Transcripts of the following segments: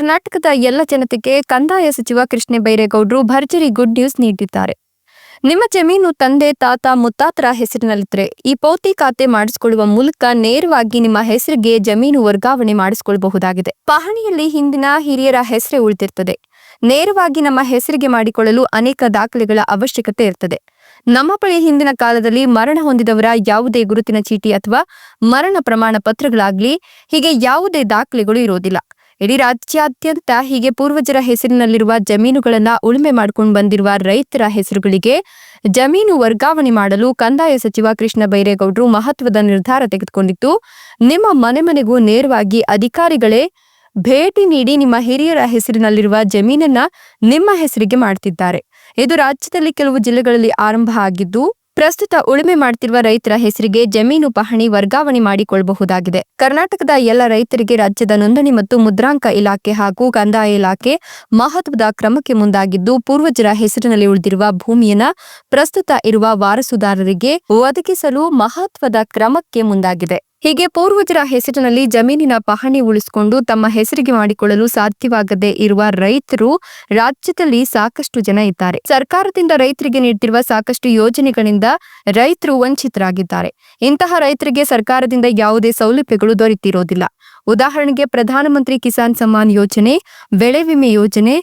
ಕರ್ನಾಟಕದ ಎಲ್ಲ ಜನತೆಗೆ ಕಂದಾಯ ಸಚಿವ ಕೃಷ್ಣ ಬೈರೇಗೌಡರು ಭರ್ಜರಿ ಗುಡ್ ನ್ಯೂಸ್ ನೀಡಿದ್ದಾರೆ. ನಿಮ್ಮ ಜಮೀನು ತಂದೆ, ತಾತ, ಮುತ್ತಾತರ ಹೆಸರಿನಲ್ಲಿದ್ದರೆ ಈ ಪೌತಿ ಖಾತೆ ಮಾಡಿಸಿಕೊಳ್ಳುವ ಮೂಲಕ ನೇರವಾಗಿ ನಿಮ್ಮ ಹೆಸರಿಗೆ ಜಮೀನು ವರ್ಗಾವಣೆ ಮಾಡಿಸಿಕೊಳ್ಳಬಹುದಾಗಿದೆ. ಪಹಣಿಯಲ್ಲಿ ಹಿಂದಿನ ಹಿರಿಯರ ಹೆಸರೇ ಉಳಿದಿರ್ತದೆ. ನೇರವಾಗಿ ನಮ್ಮ ಹೆಸರಿಗೆ ಮಾಡಿಕೊಳ್ಳಲು ಅನೇಕ ದಾಖಲೆಗಳ ಅವಶ್ಯಕತೆ ಇರ್ತದೆ. ನಮ್ಮ ಬಳಿ ಹಿಂದಿನ ಕಾಲದಲ್ಲಿ ಮರಣ ಹೊಂದಿದವರ ಯಾವುದೇ ಗುರುತಿನ ಚೀಟಿ ಅಥವಾ ಮರಣ ಪ್ರಮಾಣ ಪತ್ರಗಳಾಗ್ಲಿ, ಹೀಗೆ ಯಾವುದೇ ದಾಖಲೆಗಳು ಇರೋದಿಲ್ಲ ಇಡೀ ರಾಜ್ಯಾದ್ಯಂತ ಹೀಗೆ ಪೂರ್ವಜರ ಹೆಸರಿನಲ್ಲಿರುವ ಜಮೀನುಗಳನ್ನ ಉಳುಮೆ ಮಾಡಿಕೊಂಡು ಬಂದಿರುವ ರೈತರ ಹೆಸರುಗಳಿಗೆ ಜಮೀನು ವರ್ಗಾವಣೆ ಮಾಡಲು ಕಂದಾಯ ಸಚಿವ ಕೃಷ್ಣ ಬೈರೇಗೌಡರು ಮಹತ್ವದ ನಿರ್ಧಾರ ತೆಗೆದುಕೊಂಡಿದ್ದು, ನಿಮ್ಮ ಮನೆ ಮನೆಗೂ ನೇರವಾಗಿ ಅಧಿಕಾರಿಗಳೇ ಭೇಟಿ ನೀಡಿ ನಿಮ್ಮ ಹಿರಿಯರ ಹೆಸರಿನಲ್ಲಿರುವ ಜಮೀನನ್ನ ನಿಮ್ಮ ಹೆಸರಿಗೆ ಮಾಡ್ತಿದ್ದಾರೆ. ಇದು ರಾಜ್ಯದಲ್ಲಿ ಕೆಲವು ಜಿಲ್ಲೆಗಳಲ್ಲಿ ಆರಂಭ ಆಗಿದ್ದು ಪ್ರಸ್ತುತ ಉಳುಮೆ ಮಾಡುತ್ತಿರುವ ರೈತರ ಹೆಸರಿಗೆ ಜಮೀನು ಪಹಣಿ ವರ್ಗಾವಣೆ ಮಾಡಿಕೊಳ್ಳಬಹುದಾಗಿದೆ. ಕರ್ನಾಟಕದ ಎಲ್ಲ ರೈತರಿಗೆ ರಾಜ್ಯದ ನೋಂದಣಿ ಮತ್ತು ಮುದ್ರಾಂಕ ಇಲಾಖೆ ಹಾಗೂ ಕಂದಾಯ ಇಲಾಖೆ ಮಹತ್ವದ ಕ್ರಮಕ್ಕೆ ಮುಂದಾಗಿದ್ದು, ಪೂರ್ವಜರ ಹೆಸರಿನಲ್ಲಿ ಉಳಿದಿರುವ ಭೂಮಿಯನ್ನ ಪ್ರಸ್ತುತ ಇರುವ ವಾರಸುದಾರರಿಗೆ ಒದಗಿಸಲು ಮಹತ್ವದ ಕ್ರಮಕ್ಕೆ ಮುಂದಾಗಿದೆ. ಹೀಗೆ ಪೂರ್ವಜರ ಹೆಸರಿನಲ್ಲಿ ಜಮೀನಿನ ಪಹಣಿ ಉಳಿಸಿಕೊಂಡು ತಮ್ಮ ಹೆಸರಿಗೆ ಮಾಡಿಕೊಳ್ಳಲು ಸಾಧ್ಯವಾಗದೆ ಇರುವ ರೈತರು ರಾಜ್ಯದಲ್ಲಿ ಸಾಕಷ್ಟು ಜನ ಇದ್ದಾರೆ. ಸರ್ಕಾರದಿಂದ ರೈತರಿಗೆ ನೀಡುತ್ತಿರುವ ಸಾಕಷ್ಟು ಯೋಜನೆಗಳಿಂದ ರೈತರು ವಂಚಿತರಾಗಿದ್ದಾರೆ. ಇಂತಹ ರೈತರಿಗೆ ಸರ್ಕಾರದಿಂದ ಯಾವುದೇ ಸೌಲಭ್ಯಗಳು ದೊರೆತಿರೋದಿಲ್ಲ. ಉದಾಹರಣೆಗೆ ಪ್ರಧಾನಮಂತ್ರಿ ಕಿಸಾನ್ ಸಮ್ಮಾನ್ ಯೋಜನೆ, ಬೆಳೆ ವಿಮೆ ಯೋಜನೆ,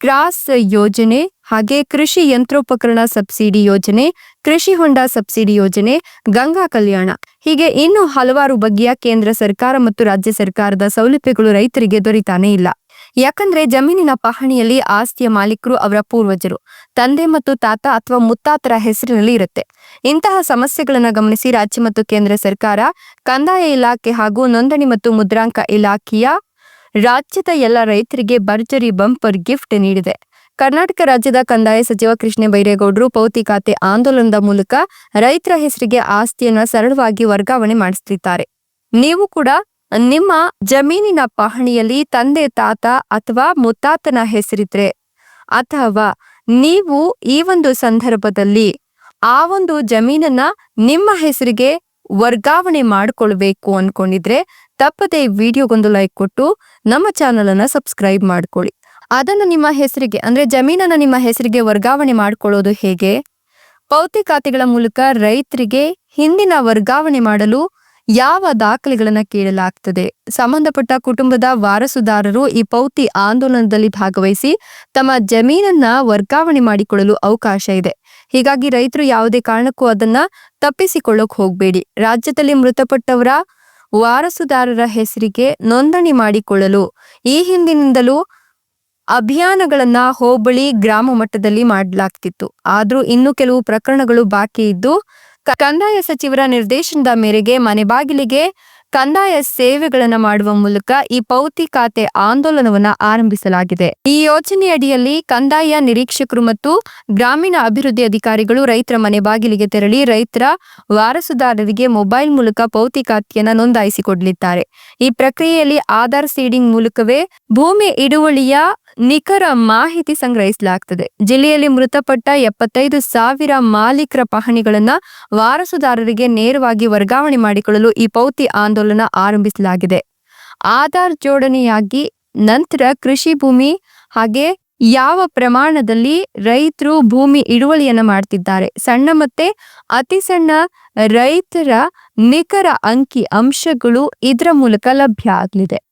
ಕ್ರಾಸ್ ಯೋಜನೆ ಹಾಗೆ ಕೃಷಿ ಯಂತ್ರೋಪಕರಣ ಸಬ್ಸಿಡಿ ಯೋಜನೆ, ಕೃಷಿ ಹೊಂಡ ಸಬ್ಸಿಡಿ ಯೋಜನೆ, ಗಂಗಾ ಕಲ್ಯಾಣ. ಹೀಗೆ ಇನ್ನೂ ಹಲವಾರು ಬಗೆಯ ಕೇಂದ್ರ ಸರ್ಕಾರ ಮತ್ತು ರಾಜ್ಯ ಸರ್ಕಾರದ ಸೌಲಭ್ಯಗಳು ರೈತರಿಗೆ ದೊರೀತಾನೇ ಇಲ್ಲ. ಯಾಕಂದ್ರೆ ಜಮೀನಿನ ಪಹಣಿಯಲ್ಲಿ ಆಸ್ತಿಯ ಮಾಲೀಕರು ಅವರ ಪೂರ್ವಜರು, ತಂದೆ ಮತ್ತು ತಾತ ಅಥವಾ ಮುತ್ತಾತರ ಹೆಸರಿನಲ್ಲಿ ಇರುತ್ತೆ. ಇಂತಹ ಸಮಸ್ಯೆಗಳನ್ನು ಗಮನಿಸಿ ರಾಜ್ಯ ಮತ್ತು ಕೇಂದ್ರ ಸರ್ಕಾರ ಕಂದಾಯ ಇಲಾಖೆ ಹಾಗೂ ನೋಂದಣಿ ಮತ್ತು ಮುದ್ರಾಂಕ ಇಲಾಖೆಯ ರಾಜ್ಯದ ಎಲ್ಲ ರೈತರಿಗೆ ಭರ್ಜರಿ ಬಂಪರ್ ಗಿಫ್ಟ್ ನೀಡಿದೆ. ಕರ್ನಾಟಕ ರಾಜ್ಯದ ಕಂದಾಯ ಸಚಿವ ಕೃಷ್ಣ ಬೈರೇಗೌಡರು ಪೌತಿ ಖಾತೆ ಆಂದೋಲನದ ಮೂಲಕ ರೈತರ ಹೆಸರಿಗೆ ಆಸ್ತಿಯನ್ನು ಸರಳವಾಗಿ ವರ್ಗಾವಣೆ ಮಾಡಿಸುತ್ತಿದ್ದಾರೆ ನೀವು ಕೂಡ ನಿಮ್ಮ ಜಮೀನಿನ ಪಹಣಿಯಲ್ಲಿ ತಂದೆ, ತಾತ ಅಥವಾ ಮುತ್ತಾತನ ಹೆಸರಿದ್ರೆ ಅಥವಾ ನೀವು ಈ ಒಂದು ಸಂದರ್ಭದಲ್ಲಿ ಆ ಒಂದು ಜಮೀನನ್ನ ನಿಮ್ಮ ಹೆಸರಿಗೆ ವರ್ಗಾವಣೆ ಮಾಡಿಕೊಳ್ಬೇಕು ಅನ್ಕೊಂಡಿದ್ರೆ ತಪ್ಪದೆ ವಿಡಿಯೋಗೊಂದು ಲೈಕ್ ಕೊಟ್ಟು ನಮ್ಮ ಚಾನಲ್ ಅನ್ನ ಸಬ್ಸ್ಕ್ರೈಬ್ ಮಾಡ್ಕೊಳ್ಳಿ. ಅದನ್ನು ನಿಮ್ಮ ಹೆಸರಿಗೆ, ಅಂದ್ರೆ ಜಮೀನನ್ನ ನಿಮ್ಮ ಹೆಸರಿಗೆ ವರ್ಗಾವಣೆ ಮಾಡಿಕೊಳ್ಳೋದು ಹೇಗೆ? ಪೌತಿ ಖಾತೆಗಳ ಮೂಲಕ ರೈತರಿಗೆ ಹಿಂದಿನ ವರ್ಗಾವಣೆ ಮಾಡಲು ಯಾವ ದಾಖಲೆಗಳನ್ನು ಕೇಳಲಾಗ್ತದೆ? ಸಂಬಂಧಪಟ್ಟ ಕುಟುಂಬದ ವಾರಸುದಾರರು ಈ ಪೌತಿ ಆಂದೋಲನದಲ್ಲಿ ಭಾಗವಹಿಸಿ ತಮ್ಮ ಜಮೀನನ್ನ ವರ್ಗಾವಣೆ ಮಾಡಿಕೊಳ್ಳಲು ಅವಕಾಶ ಇದೆ. ಹೀಗಾಗಿ ರೈತರು ಯಾವುದೇ ಕಾರಣಕ್ಕೂ ಅದನ್ನ ತಪ್ಪಿಸಿಕೊಳ್ಳೋಕೆ ಹೋಗಬೇಡಿ. ರಾಜ್ಯದಲ್ಲಿ ಮೃತಪಟ್ಟವರ ವಾರಸುದಾರರ ಹೆಸರಿಗೆ ನೋಂದಣಿ ಮಾಡಿಕೊಳ್ಳಲು ಈ ಹಿಂದಿನಿಂದಲೂ ಅಭಿಯಾನಗಳನ್ನ ಹೋಬಳಿ ಗ್ರಾಮ ಮಟ್ಟದಲ್ಲಿ ಮಾಡಲಾಗ್ತಿತ್ತು. ಆದ್ರೂ ಇನ್ನು ಕೆಲವು ಪ್ರಕರಣಗಳು ಬಾಕಿ ಇದ್ದು ಕಂದಾಯ ಸಚಿವರ ನಿರ್ದೇಶನದ ಮೇರೆಗೆ ಮನೆ ಬಾಗಿಲಿಗೆ ಕಂದಾಯ ಸೇವೆಗಳನ್ನು ಮಾಡುವ ಮೂಲಕ ಈ ಪೌತಿ ಖಾತೆ ಆಂದೋಲನವನ್ನ ಆರಂಭಿಸಲಾಗಿದೆ. ಈ ಯೋಜನೆಯಡಿಯಲ್ಲಿ ಕಂದಾಯ ನಿರೀಕ್ಷಕರು ಮತ್ತು ಗ್ರಾಮೀಣ ಅಭಿವೃದ್ಧಿ ಅಧಿಕಾರಿಗಳು ರೈತರ ಮನೆ ಬಾಗಿಲಿಗೆ ತೆರಳಿ ರೈತರ ವಾರಸುದಾರರಿಗೆ ಮೊಬೈಲ್ ಮೂಲಕ ಪೌತಿ ಖಾತೆಯನ್ನು ನೋಂದಾಯಿಸಿಕೊಡಲಿದ್ದಾರೆ. ಈ ಪ್ರಕ್ರಿಯೆಯಲ್ಲಿ ಆಧಾರ್ ಸೀಡಿಂಗ್ ಮೂಲಕವೇ ಭೂಮಿ ಇಡುವಳಿಯ ನಿಖರ ಮಾಹಿತಿ ಸಂಗ್ರಹಿಸಲಾಗ್ತದೆ. ಜಿಲ್ಲೆಯಲ್ಲಿ ಮೃತಪಟ್ಟ ಎಪ್ಪತ್ತೈದು ಸಾವಿರ ಮಾಲೀಕರ ಪಹಣಿಗಳನ್ನ ವಾರಸುದಾರರಿಗೆ ನೇರವಾಗಿ ವರ್ಗಾವಣೆ ಮಾಡಿಕೊಳ್ಳಲು ಈ ಪೌತಿ ಆಂದೋಲನ ಆರಂಭಿಸಲಾಗಿದೆ. ಆಧಾರ್ ಜೋಡಣೆಯಾಗಿ ನಂತರ ಕೃಷಿ ಭೂಮಿ ಹಾಗೆ ಯಾವ ಪ್ರಮಾಣದಲ್ಲಿ ರೈತರು ಭೂಮಿ ಇಳುವಳಿಯನ್ನು ಮಾಡ್ತಿದ್ದಾರೆ. ಸಣ್ಣ ಮತ್ತೆ ಅತಿ ಸಣ್ಣ ರೈತರ ನಿಖರ ಅಂಕಿ ಅಂಶಗಳು ಇದರ ಮೂಲಕ ಲಭ್ಯ ಆಗಲಿದೆ.